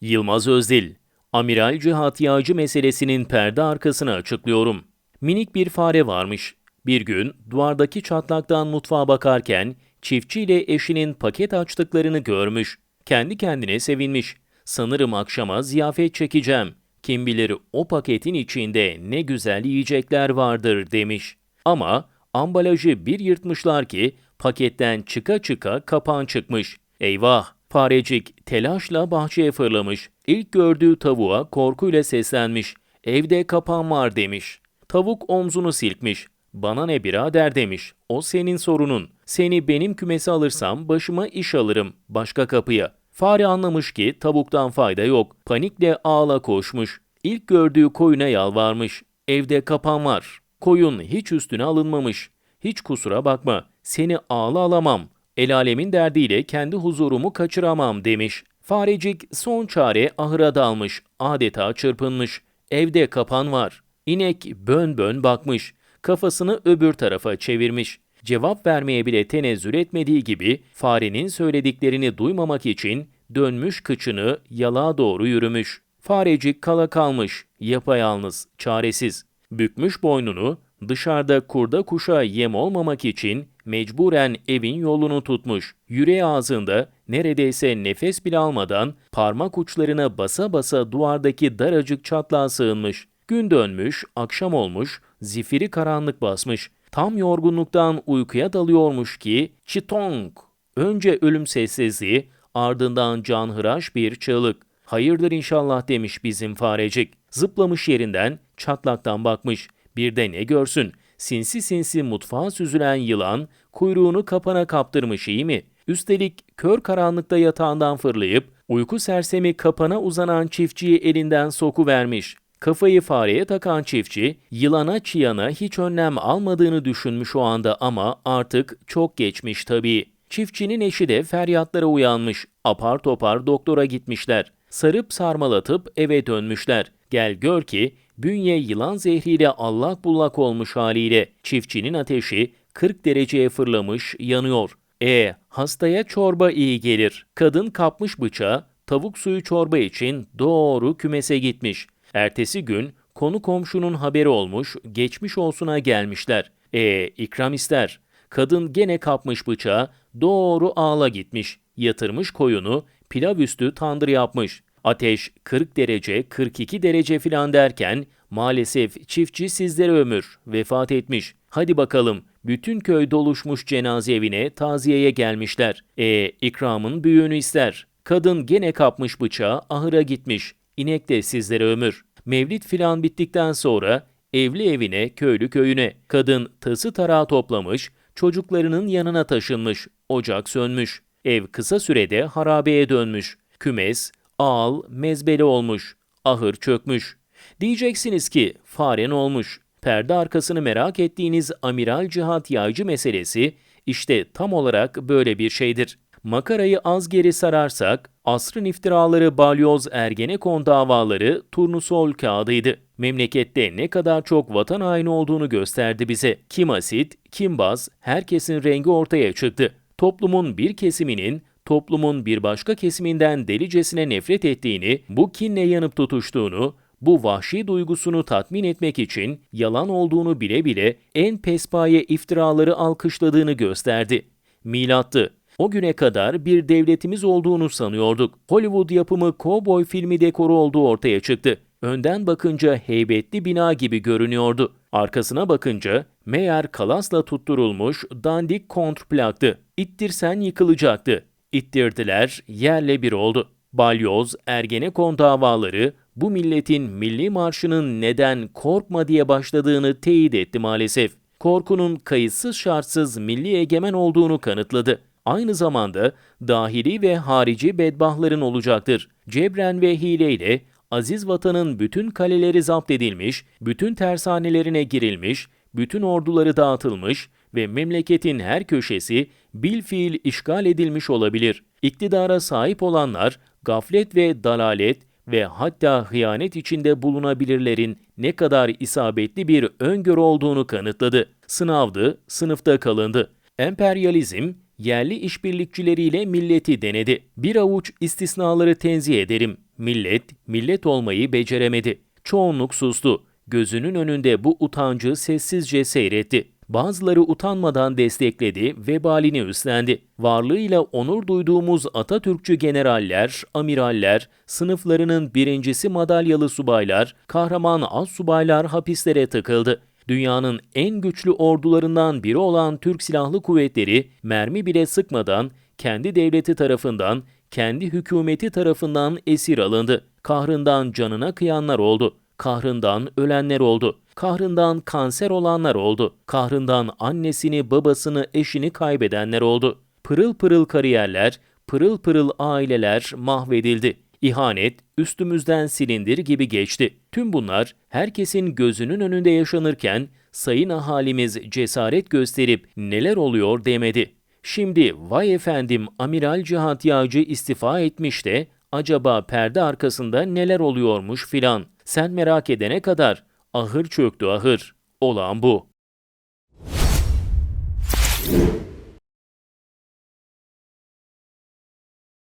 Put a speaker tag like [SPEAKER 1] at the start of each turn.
[SPEAKER 1] Yılmaz Özdil, Amiral Cihat Yağcı meselesinin perde arkasını açıklıyorum. Minik bir fare varmış. Bir gün duvardaki çatlaktan mutfağa bakarken çiftçiyle eşinin paket açtıklarını görmüş. Kendi kendine sevinmiş. Sanırım akşama ziyafet çekeceğim. Kim bilir o paketin içinde ne güzel yiyecekler vardır demiş. Ama ambalajı bir yırtmışlar ki paketten çıka çıka kapan çıkmış. Eyvah! Farecik telaşla bahçeye fırlamış. İlk gördüğü tavuğa korkuyla seslenmiş. Evde kapan var demiş. Tavuk omzunu silkmiş. Bana ne birader demiş. O senin sorunun. Seni benim kümese alırsam başıma iş alırım. Başka kapıya. Fare anlamış ki tavuktan fayda yok. Panikle ağla koşmuş. İlk gördüğü koyuna yalvarmış. Evde kapan var. Koyun hiç üstüne alınmamış. Hiç kusura bakma. Seni ağla alamam. El alemin derdiyle kendi huzurumu kaçıramam demiş. Farecik son çare ahıra dalmış. Adeta çırpınmış. Evde kapan var. İnek bön bön bakmış. Kafasını öbür tarafa çevirmiş. Cevap vermeye bile tenezzül etmediği gibi farenin söylediklerini duymamak için dönmüş kıçını yalağa doğru yürümüş. Farecik kala kalmış, yapayalnız, çaresiz. Bükmüş boynunu, dışarıda kurda kuşa yem olmamak için mecburen evin yolunu tutmuş. Yüreği ağzında neredeyse nefes bile almadan parmak uçlarına basa basa duvardaki daracık çatlağa sığınmış. Gün dönmüş, akşam olmuş, zifiri karanlık basmış. Tam yorgunluktan uykuya dalıyormuş ki çitong. Önce ölüm sessizliği, ardından canhıraş bir çığlık. Hayırdır inşallah demiş bizim farecik. Zıplamış yerinden, çatlaktan bakmış. Bir de ne görsün? Sinsi sinsi mutfağa süzülen yılan kuyruğunu kapana kaptırmış iyi mi? Üstelik kör karanlıkta yatağından fırlayıp uyku sersemi kapana uzanan çiftçiyi elinden soku vermiş. Kafayı fareye takan çiftçi, yılana çiyana hiç önlem almadığını düşünmüş o anda ama artık çok geçmiş tabii. Çiftçinin eşi de feryatlara uyanmış. Apar topar doktora gitmişler. Sarıp sarmalatıp eve dönmüşler. Gel gör ki bünye yılan zehriyle allak bullak olmuş haliyle. Çiftçinin ateşi 40 dereceye fırlamış, yanıyor. E hastaya çorba iyi gelir. Kadın kapmış bıçağı, tavuk suyu çorba için doğru kümese gitmiş. Ertesi gün konu komşunun haberi olmuş, geçmiş olsuna gelmişler. E ikram ister. Kadın gene kapmış bıçağı, doğru ağla gitmiş. Yatırmış koyunu, pilav üstü tandır yapmış. Ateş 40 derece, 42 derece filan derken maalesef çiftçi sizlere ömür, vefat etmiş. Hadi bakalım, bütün köy doluşmuş cenaze evine taziyeye gelmişler. E ikramın büyüğünü ister. Kadın gene kapmış bıçağı, ahıra gitmiş. İnek de sizlere ömür. Mevlid filan bittikten sonra evli evine, köylü köyüne. Kadın tası tarağı toplamış, çocuklarının yanına taşınmış. Ocak sönmüş. Ev kısa sürede harabeye dönmüş. Kümes, ağal, mezbeli olmuş. Ahır çökmüş. Diyeceksiniz ki faren olmuş. Perde arkasını merak ettiğiniz Amiral Cihat Yaycı meselesi işte tam olarak böyle bir şeydir. Makarayı az geri sararsak, asrın iftiraları balyoz Ergenekon davaları turnusol kağıdıydı. Memlekette ne kadar çok vatan haini olduğunu gösterdi bize. Kim asit, kim baz, herkesin rengi ortaya çıktı. Toplumun bir kesiminin toplumun bir başka kesiminden delicesine nefret ettiğini, bu kinle yanıp tutuştuğunu, bu vahşi duygusunu tatmin etmek için yalan olduğunu bile bile en pespaye iftiraları alkışladığını gösterdi. Milattı. O güne kadar bir devletimiz olduğunu sanıyorduk. Hollywood yapımı kovboy filmi dekoru olduğu ortaya çıktı. Önden bakınca heybetli bina gibi görünüyordu. Arkasına bakınca meğer kalasla tutturulmuş dandik kontrplaktı. İttirsen yıkılacaktı. İttirdiler, yerle bir oldu. Balyoz, Ergenekon davaları bu milletin milli marşının neden korkma diye başladığını teyit etti maalesef. Korkunun kayıtsız şartsız milli egemen olduğunu kanıtladı aynı zamanda dahili ve harici bedbahların olacaktır. Cebren ve hileyle aziz vatanın bütün kaleleri zapt edilmiş, bütün tersanelerine girilmiş, bütün orduları dağıtılmış ve memleketin her köşesi bil fiil işgal edilmiş olabilir. İktidara sahip olanlar gaflet ve dalalet ve hatta hıyanet içinde bulunabilirlerin ne kadar isabetli bir öngörü olduğunu kanıtladı. Sınavdı, sınıfta kalındı. Emperyalizm, yerli işbirlikçileriyle milleti denedi. Bir avuç istisnaları tenzih ederim. Millet, millet olmayı beceremedi. Çoğunluk sustu. Gözünün önünde bu utancı sessizce seyretti. Bazıları utanmadan destekledi, vebalini üstlendi. Varlığıyla onur duyduğumuz Atatürkçü generaller, amiraller, sınıflarının birincisi madalyalı subaylar, kahraman az subaylar hapislere tıkıldı. Dünyanın en güçlü ordularından biri olan Türk Silahlı Kuvvetleri mermi bile sıkmadan kendi devleti tarafından, kendi hükümeti tarafından esir alındı. Kahrından canına kıyanlar oldu. Kahrından ölenler oldu. Kahrından kanser olanlar oldu. Kahrından annesini, babasını, eşini kaybedenler oldu. Pırıl pırıl kariyerler, pırıl pırıl aileler mahvedildi. İhanet üstümüzden silindir gibi geçti. Tüm bunlar herkesin gözünün önünde yaşanırken sayın ahalimiz cesaret gösterip neler oluyor demedi. Şimdi vay efendim Amiral Cihat Yağcı istifa etmiş de acaba perde arkasında neler oluyormuş filan. Sen merak edene kadar ahır çöktü ahır. Olan bu.